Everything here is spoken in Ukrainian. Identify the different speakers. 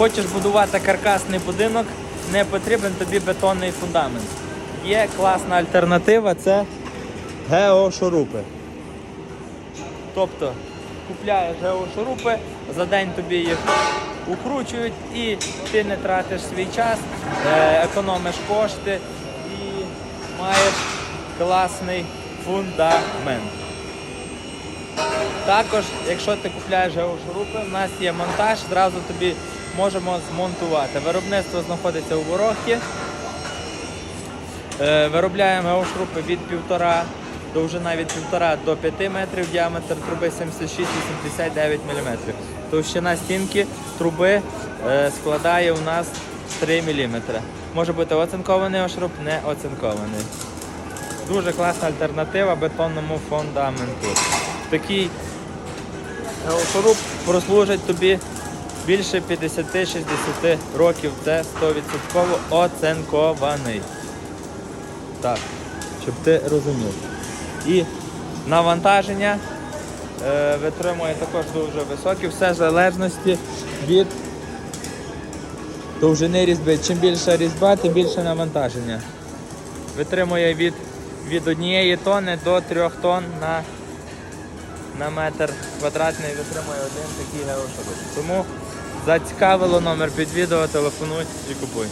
Speaker 1: Хочеш будувати каркасний будинок, не потрібен тобі бетонний фундамент. Є класна альтернатива це геошурупи. Тобто купляєш геошурупи, за день тобі їх укручують і ти не тратиш свій час, е, економиш кошти і маєш класний фундамент. Також, якщо ти купляєш геошурупи, в нас є монтаж, зразу тобі можемо змонтувати. Виробництво знаходиться у Ворохті. Е, Виробляємо геошурупи від 1,5 довжина від 1,5 до 5 метрів, діаметр труби 76-89 мм. Товщина стінки труби е, складає у нас 3 мм. Може бути оцинкований геошуруп, не оцинкований. Дуже класна альтернатива бетонному фундаменту. Такий геошуруп прослужить тобі більше 50-60 років. Це 100% оцинкований. Так, щоб ти розумів. І навантаження е, витримує також дуже високі, все в залежності від довжини різьби. Чим більша різьба, тим більше навантаження. Витримує від, від однієї тонни до трьох тонн на, на метр квадратний витримує один такий геошуруп. Тому зацікавило номер під телефонуй і купуй.